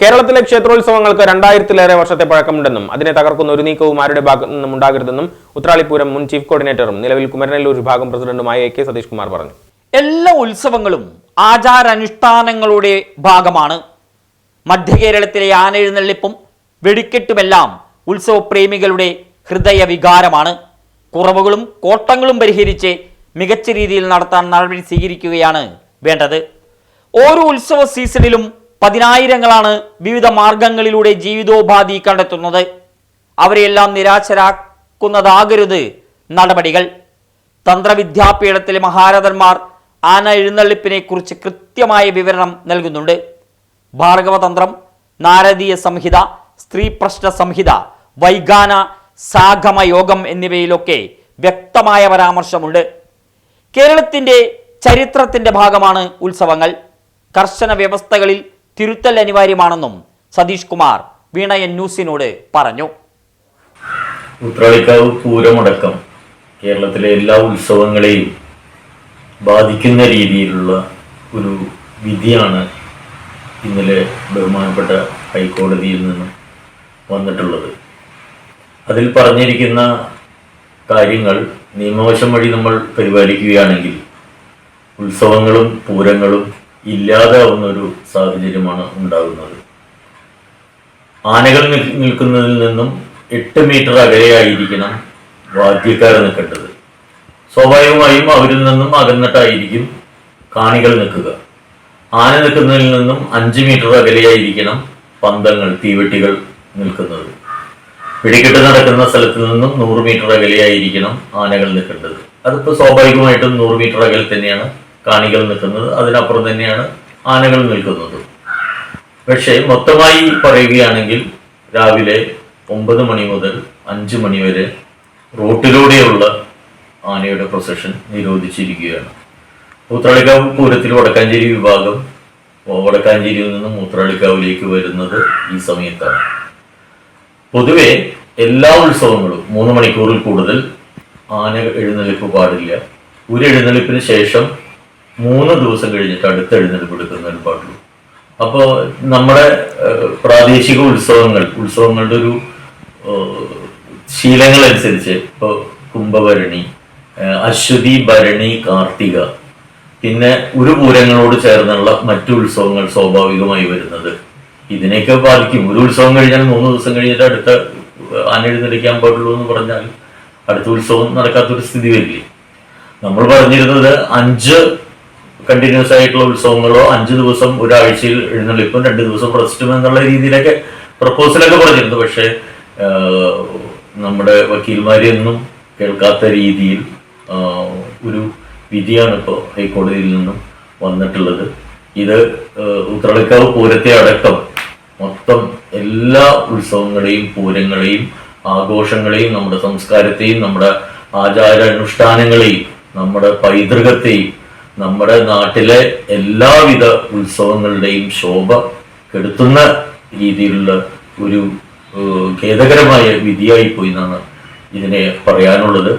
കേരളത്തിലെ ക്ഷേത്രോത്സവങ്ങൾക്ക് രണ്ടായിരത്തിലേറെ വർഷത്തെ പഴക്കമുണ്ടെന്നും അതിനെ തകർക്കുന്ന ഒരു നീക്കവും ആരുടെ ഭാഗത്തു നിന്നും ഉണ്ടാകരുതെന്നും ഉത്രാളിപൂരം മുൻ ചീഫ് കോർഡിനേറ്ററും നിലവിൽ കുമരനെല്ലൂർ വിഭാഗം പ്രസിഡന്റുമായ എ കെ സതീഷ് കുമാർ പറഞ്ഞു. എല്ലാ ഉത്സവങ്ങളും ആചാരാനുഷ്ഠാനങ്ങളുടെ ഭാഗമാണ്. മധ്യകേരളത്തിലെ ആനെഴുന്നള്ളിപ്പും വെടിക്കെട്ടുമെല്ലാം ഉത്സവപ്രേമികളുടെ ഹൃദയ വികാരമാണ് കുറവുകളും കോട്ടങ്ങളും പരിഹരിച്ച് മികച്ച രീതിയിൽ നടത്താൻ നടപടി സ്വീകരിക്കുകയാണ് വേണ്ടത്. ഓരോ ഉത്സവ സീസണിലും പതിനായിരങ്ങളാണ് വിവിധ മാർഗങ്ങളിലൂടെ ജീവിതോപാധി കണ്ടെത്തുന്നത്. അവരെയെല്ലാം നിരാശരാക്കുന്നതാകരുത് നടപടികൾ. തന്ത്രവിദ്യാപീഠത്തിലെ മഹാരഥന്മാർ ആന എഴുന്നള്ളിപ്പിനെ കുറിച്ച് കൃത്യമായ വിവരണം നൽകുന്നുണ്ട്. ഭാർഗവതന്ത്രം നാരദീയ സംഹിത സ്ത്രീ പ്രശ്ന സംഹിത വൈഗാന സാഗമ യോഗം എന്നിവയിലൊക്കെ വ്യക്തമായ പരാമർശമുണ്ട്. കേരളത്തിന്റെ ചരിത്രത്തിന്റെ ഭാഗമാണ് ഉത്സവങ്ങൾ. കർശന വ്യവസ്ഥകളിൽ തിരുത്തൽ അനിവാര്യമാണെന്നും സതീഷ് കുമാർ വീണയൻ ന്യൂസിനോട് പറഞ്ഞു. ഉത്രാളിക്കാവ് പൂരമടക്കം കേരളത്തിലെ എല്ലാ ഉത്സവങ്ങളെയും ബാധിക്കുന്ന രീതിയിലുള്ള ഒരു വിധിയാണ് ഇന്നലെ ബഹുമാനപ്പെട്ട ഹൈക്കോടതിയിൽ നിന്നും വന്നിട്ടുള്ളത്. അതിൽ പറഞ്ഞിരിക്കുന്ന കാര്യങ്ങൾ നിയമവശം വഴി നമ്മൾ പരിപാലിക്കുകയാണെങ്കിൽ ഉത്സവങ്ങളും പൂരങ്ങളും ഇല്ലാതാവുന്ന ഒരു സാഹചര്യമാണ് ഉണ്ടാകുന്നത്. ആനകൾ നിൽക്കുന്നതിൽ നിന്നും എട്ട് മീറ്റർ അകലെയായിരിക്കണം വാദ്യക്കാർ നിൽക്കേണ്ടത്. സ്വാഭാവികമായും അവരിൽ നിന്നും അകന്നിട്ടായിരിക്കും കാണികൾ നിൽക്കുക. ആന നിൽക്കുന്നതിൽ നിന്നും അഞ്ച് മീറ്റർ അകലെയായിരിക്കണം പന്തങ്ങൾ തീവെട്ടികൾ നിൽക്കുന്നത്. വെടിക്കെട്ട് നടക്കുന്ന സ്ഥലത്ത് നിന്നും നൂറ് മീറ്റർ അകലെയായിരിക്കണം ആനകൾ നിൽക്കേണ്ടത്. അതിപ്പോൾ സ്വാഭാവികമായിട്ടും നൂറ് മീറ്റർ അകലെ തന്നെയാണ് കാണികൾ നിൽക്കുന്നത് അതിനപ്പുറം തന്നെയാണ് ആനകൾ നിൽക്കുന്നത്. പക്ഷേ മൊത്തമായി പറയുകയാണെങ്കിൽ രാവിലെ ഒമ്പത് മണി മുതൽ അഞ്ച് മണി വരെ റോട്ടിലൂടെയുള്ള ആനയുടെ പ്രൊസഷൻ നിരോധിച്ചിരിക്കുകയാണ്. മൂത്രാളിക്കാവ് പൂരത്തിൽ വടക്കാഞ്ചേരി വിഭാഗം വടക്കാഞ്ചേരിയിൽ നിന്നും മൂത്രാളിക്കാവിലേക്ക് വരുന്നത് ഈ സമയത്താണ്. പൊതുവെ എല്ലാ ഉത്സവങ്ങളും മൂന്ന് മണിക്കൂറിൽ കൂടുതൽ ആന എഴുന്നള്ളിപ്പ് പാടില്ല. ഒരു എഴുന്നള്ളിപ്പിന് ശേഷം മൂന്ന് ദിവസം കഴിഞ്ഞിട്ട് അടുത്ത എഴുന്നേൽപ്പ് എടുക്കുന്ന ഒരു പാട്ടു അപ്പോൾ നമ്മുടെ പ്രാദേശിക ഉത്സവങ്ങൾ ഉത്സവങ്ങളുടെ ഒരു ശീലങ്ങളനുസരിച്ച് ഇപ്പോൾ കുംഭഭരണി അശ്വതി ഭരണി കാർത്തിക പിന്നെ ഒരു പൂരങ്ങളോട് ചേർന്നുള്ള മറ്റു ഉത്സവങ്ങൾ സ്വാഭാവികമായി വരുന്നത്. ഇതിനെയൊക്കെ ബാധിക്കും ഒരു ഉത്സവം കഴിഞ്ഞാൽ മൂന്ന് ദിവസം കഴിഞ്ഞിട്ട് അടുത്ത ആന എഴുന്നള്ളിക്കാൻ പാടുള്ളൂ എന്ന് പറഞ്ഞാൽ അടുത്ത ഉത്സവം നടക്കാത്തൊരു സ്ഥിതി വരില്ലേ? നമ്മൾ പറഞ്ഞിരുന്നത് അഞ്ച് കണ്ടിന്യൂസ് ആയിട്ടുള്ള ഉത്സവങ്ങളോ അഞ്ച് ദിവസം ഒരാഴ്ചയിൽ എഴുന്നള്ളിപ്പും രണ്ട് ദിവസം റെസ്റ്റും എന്നുള്ള രീതിയിലൊക്കെ പ്രപ്പോസലൊക്കെ പറഞ്ഞിരുന്നു. പക്ഷേ നമ്മുടെ വക്കീൽമാരെയൊന്നും കേൾക്കാത്ത രീതിയിൽ ഒരു വിധിയാണ് ഇപ്പോൾ ഹൈക്കോടതിയിൽ നിന്നും വന്നിട്ടുള്ളത്. ഇത് ഉത്രളിക്കാവ് പൂരത്തെ അടക്കം മൊത്തം എല്ലാ ഉത്സവങ്ങളെയും പൂരങ്ങളെയും ആഘോഷങ്ങളെയും നമ്മുടെ സംസ്കാരത്തെയും നമ്മുടെ ആചാരാനുഷ്ഠാനങ്ങളെയും നമ്മുടെ പൈതൃകത്തെയും നമ്മുടെ നാട്ടിലെ എല്ലാവിധ ഉത്സവങ്ങളുടെയും ശോഭ കെടുത്തുന്ന രീതിയിലുള്ള ഒരു ഖേദകരമായ വിധിയായി പോയി എന്നാണ് ഇതിനെ പറയാനുള്ളത്.